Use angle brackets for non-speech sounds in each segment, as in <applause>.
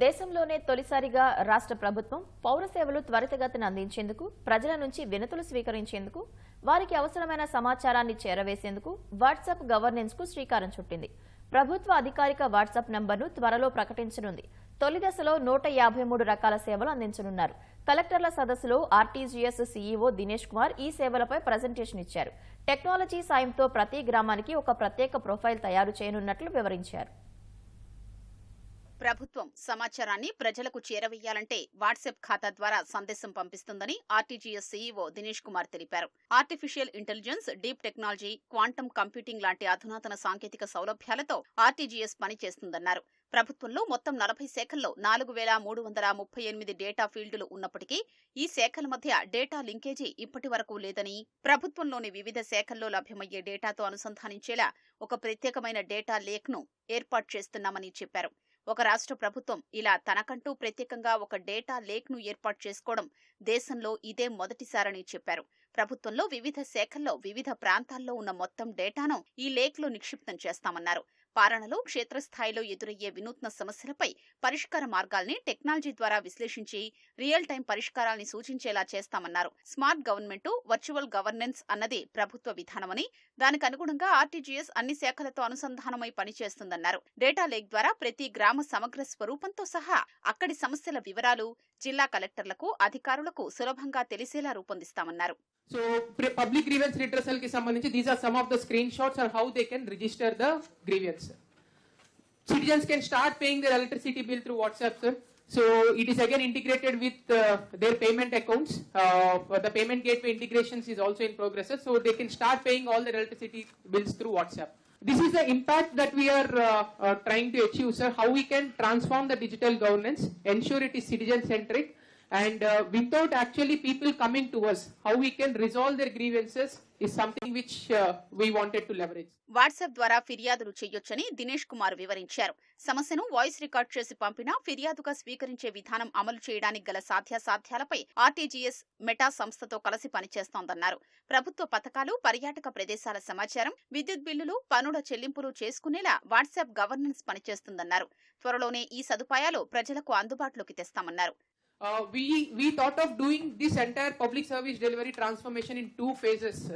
దేశంలోనే తొలిసారిగా రాష్ట్ర ప్రభుత్వం పౌర సేవలు త్వరితగతిన అందించేందుకు ప్రజల నుంచి వినతులు స్వీకరించేందుకు వారికి అవసరమైన సమాచారాన్ని చేరవేసేందుకు వాట్సాప్ గవర్నెన్స్కు శ్రీకారం చుట్టింది. ప్రభుత్వ అధికారిక వాట్సాప్ నంబర్ను త్వరలో ప్రకటించనుంది. తొలి దశలో నూట యాభై మూడు రకాల సేవలు అందించనున్నారు. కలెక్టర్ల సదస్సులో ఆర్టీజీఎస్ సీఈఓ దినేష్ కుమార్ ఈ సేవలపై ప్రజెంటేషన్ ఇచ్చారు. టెక్నాలజీ సాయంతో ప్రతి గ్రామానికి ఒక ప్రత్యేక ప్రొఫైల్ తయారు చేయనున్నట్లు వివరించారు. ప్రభుత్వం సమాచారాన్ని ప్రజలకు చేరవేయాలంటే వాట్సాప్ ఖాతా ద్వారా సందేశం పంపిస్తుందని R T G S C E O Dinesh Kumar తెలిపారు. Artificial intelligence deep technology quantum computing లాంటి అధునాతన సాంకేతిక సౌలభ్యాలతో ఆర్టీజీఎస్ పనిచేస్తుందన్నారు. ప్రభుత్వంలో మొత్తం నలభై శాఖల్లో నాలుగు వేల మూడు వందల ముప్పై ఎనిమిది డేటా ఫీల్డులు ఉన్నప్పటికీ ఈ శాఖల మధ్య డేటా లింకేజీ ఇప్పటి వరకు లేదని ప్రభుత్వంలోని వివిధ శాఖల్లో లభ్యమయ్యే డేటాతో అనుసంధానించేలా ఒక ప్రత్యేకమైన డేటా లేక్ను ఏర్పాటు చేస్తున్నామని చెప్పారు. ఒక రాష్ట్ర ప్రభుత్వం ఇలా తనకంటూ ప్రత్యేకంగా ఒక డేటా లేక్ను ఏర్పాటు చేసుకోవడం దేశంలో ఇదే మొదటిసారని చెప్పారు. ప్రభుత్వంలో వివిధ శాఖల్లో వివిధ ప్రాంతాల్లో ఉన్న మొత్తం డేటాను ఈ లేక్లో నిక్షిప్తం చేస్తామన్నారు. పాలనలో క్షేత్రస్థాయిలో ఎదురయ్యే వినూత్న సమస్యలపై పరిష్కార మార్గాల్ని టెక్నాలజీ ద్వారా విశ్లేషించి రియల్ టైం పరిష్కారాల్ని సూచించేలా చేస్తామన్నారు. స్మార్ట్ గవర్నమెంట్ వర్చువల్ గవర్నెన్స్ అన్నది ప్రభుత్వ విధానమని దానికి అనుగుణంగా ఆర్టీజీఎస్ అన్ని శాఖలతో అనుసంధానమై పనిచేస్తుందన్నారు. డేటా లేక్ ద్వారా ప్రతి గ్రామ సమగ్ర స్వరూపంతో సహా అక్కడి సమస్యల వివరాలు జిల్లా కలెక్టర్లకు అధికారులకు సులభంగా తెలిసేలా రూపొందిస్తామన్నారు. So public grievance redressal ki these are some of the screenshots on how they can register the grievance. Citizens can start paying their electricity bill through WhatsApp, sir. So it is again integrated with uh, their payment accounts. Uh, the payment gateway integrations is also in progress, sir. so they can start paying all their electricity bills through WhatsApp. This is the impact that we are uh, uh trying to achieve, sir. How we can transform the digital governance, ensure it is citizen centric, and uh, without actually people coming to us, how we can resolve their grievances is something which uh, we wanted to leverage. WhatsApp ద్వారా ఫిర్యాదులు చేయొచ్చని దినేష్ కుమార్ వివరించారు. సమస్యను voice record చేసి పంపినా ఫిర్యాదుగా స్వీకరించే విధానం అమలు చేయడానికి గల సాధ్యాసాధ్యాలపై ఆర్టీజీఎస్ మెటా సంస్థతో కలిసి పనిచేస్తోందన్నారు. ప్రభుత్వ పథకాలు పర్యాటక ప్రదేశాల సమాచారం విద్యుత్ బిల్లులు పనుల చెల్లింపులు చేసుకునేలా వాట్సాప్ గవర్నెన్స్ పనిచేస్తుందన్నారు. త్వరలోనే ఈ సదుపాయాలు ప్రజలకు అందుబాటులోకి తెస్తామన్నారు. Uh, we we thought of doing this entire public service delivery transformation in two phases.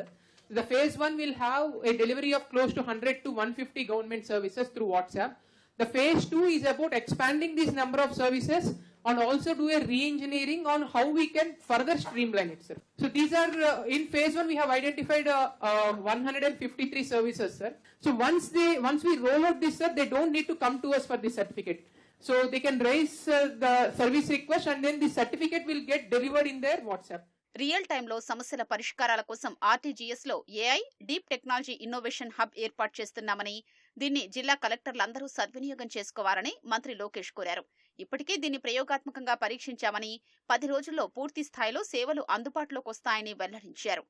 The phase one will have a delivery of close to 100 to 150 government services through WhatsApp. The phase two is about expanding this number of services and also do a re-engineering on how we can further streamline it, sir. So these are uh, in phase one we have identified uh, uh, 153 services, sir. So once they once we roll out this, sir, they don't need to come to us for the certificate. So they can raise uh, the service request and then the certificate will get delivered in their WhatsApp. Real టైంలో సమస్యల పరిష్కారాల కోసం ఆర్టీజీఎస్లో AI deep technology innovation hub ఏర్పాటు చేస్తున్నామని దీన్ని జిల్లా కలెక్టర్లందరూ సద్వినియోగం చేసుకోవాలని మంత్రి లోకేష్ కోరారు. ఇప్పటికే దీన్ని ప్రయోగాత్మకంగా పరీక్షించామని పది రోజుల్లో పూర్తి స్థాయిలో సేవలు అందుబాటులోకి వస్తాయని వెల్లడించారు.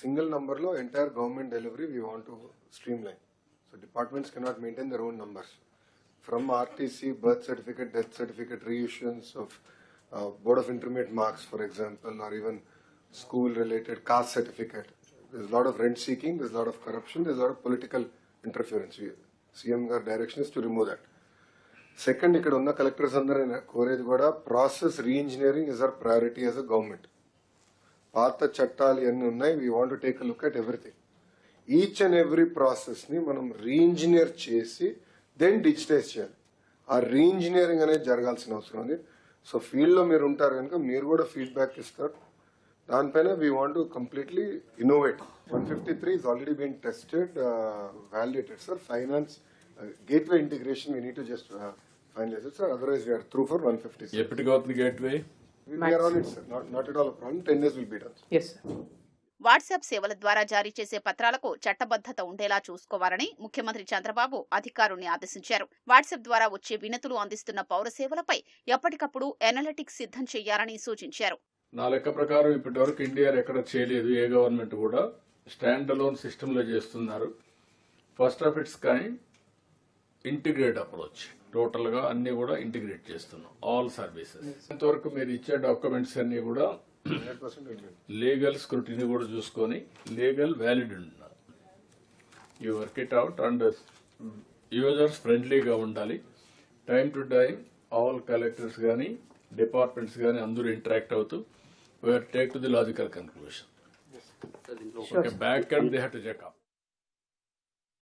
సింగిల్ నంబర్లో entire government delivery we want to stream line so departments cannot maintain their own numbers from RTC birth certificate death certificate reissuance of board of intermediate marks for example or even school related caste certificate this lot of rent seeking this lot of corruption this lot of political interference CM గారి direction is to remove that second ఇక్కడ ఉన్న collectors అందరూ కోరేది కూడా process reengineering is our priority as a government పాత చట్టాలు ఇవన్నీ ఉన్నాయి we want take look at everything each and every ప్రాసెస్ని మనం రీఇంజనీర్ చేసి దెన్ డిజిటైజ్ చేయాలి ఆ రీఇంజనీరింగ్ అనేది జరగాల్సిన అవసరం ఉంది. సో ఫీల్డ్లో మీరు ఉంటారు కనుక మీరు కూడా ఫీడ్బ్యాక్ ఇస్తారు. దానిపైన we want to completely innovate one fifty three is already been tested valuated sir finance gateway integration we need to just finalize sir otherwise we are through for one fifty ఎప్పటికి అవుతుంది gateway we are on it sir not at all problem ten days will be done Yes, sir. WhatsApp సేవల ద్వారా జారీ చేసే పత్రాలకు చట్టబద్ధత ఉండేలా చూసుకోవాలని ముఖ్యమంత్రి చంద్రబాబు అధికారుల్ని ఆదేశించారు. వాట్సాప్ ద్వారా వచ్చే వినతులు అందిస్తున్న పౌర సేవలపై ఎప్పటికప్పుడు ఎనలిటిక్స్ సిద్ధం చేయాలని సూచించారు. నా లెక్క ప్రకారం ఇప్పటి వరకు ఇండియా ఎక్కడ చేయలేదు ఏ గవర్నమెంట్ కూడా స్టాండ్ అలోన్ సిస్టమ్లో చేస్తున్నారు. First of its kind integrate approach. టోటల్గా అన్ని కూడా ఇంటిగ్రేట్ చేస్తున్నాం ఆల్ సర్వీసెస్. ఇంతవరకు మీరు ఇచ్చే డాక్యుమెంట్స్ అన్ని కూడా <clears throat> లీగల్ స్క్రూటినీ కూడా చూసుకొని లీగల్ వ్యాలిడ్ ఉండాలి. You work it out and users ఫ్రెండ్లీగా ఉండాలి. Time to time all collectors కానీ డిపార్ట్మెంట్స్ కానీ అందరూ ఇంటరాక్ట్ అవుతూ we're take to the logical conclusion back and they have to check up